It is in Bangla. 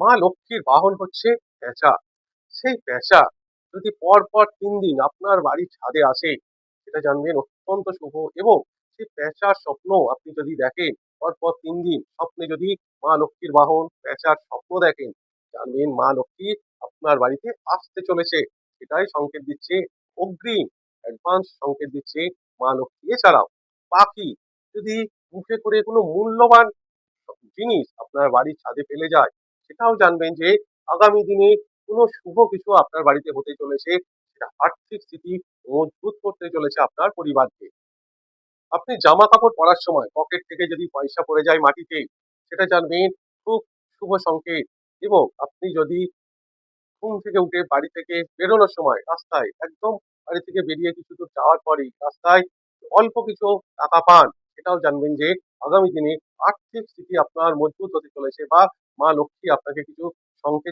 মা লক্ষ্মীর বাহন হচ্ছে পেঁচা। সেই পেঁচা যদি পর পর তিন দিন আপনার বাড়ির ছাদে আসে, সেটা জানবেন অত্যন্ত শুভ এবং সেই পেঁচার স্বপ্ন আপনি যদি দেখেন, পরপর তিন দিন স্বপ্নে যদি মা লক্ষ্মীর বাহন পেঁচার স্বপ্ন দেখেন, জানবেন মা লক্ষ্মী আপনার বাড়িতে আসতে চলেছে। এটাই সংকেত দিচ্ছে অগ্রিম অ্যাডভান্স সংকেত দিচ্ছে মা লক্ষ্মী। এছাড়াও পাখি যদি মুখে করে কোনো মূল্যবান জিনিস আপনার বাড়ির ছাদে ফেলে যায় সেটাও জানবেন যে আগামী দিনে কোনো শুভ কিছু আপনার বাড়িতে হতে চলেছে, সেটা আর্থিক স্থিতি মজবুত করতে চলেছে আপনার পরিবারকে। আপনি জামা কাপড় পরার সময় পকেট থেকে যদি পয়সা পড়ে যায় মাটিতে, সেটা জানবেন খুব শুভ সংকেত। এবং আপনি যদি ঘুম থেকে উঠে বাড়ি থেকে বেরোনোর সময় রাস্তায় একদম বাড়ি থেকে বেরিয়ে কিছু দূর যাওয়ার পরেই রাস্তায় অল্প কিছু টাকা পান সেটাও জানবেন যে আগামী দিনে আর্থিক স্থিতি আপনার মজবুত হতে চলেছে বা মা লক্ষ্মী আপনাকে কিছু সংকেত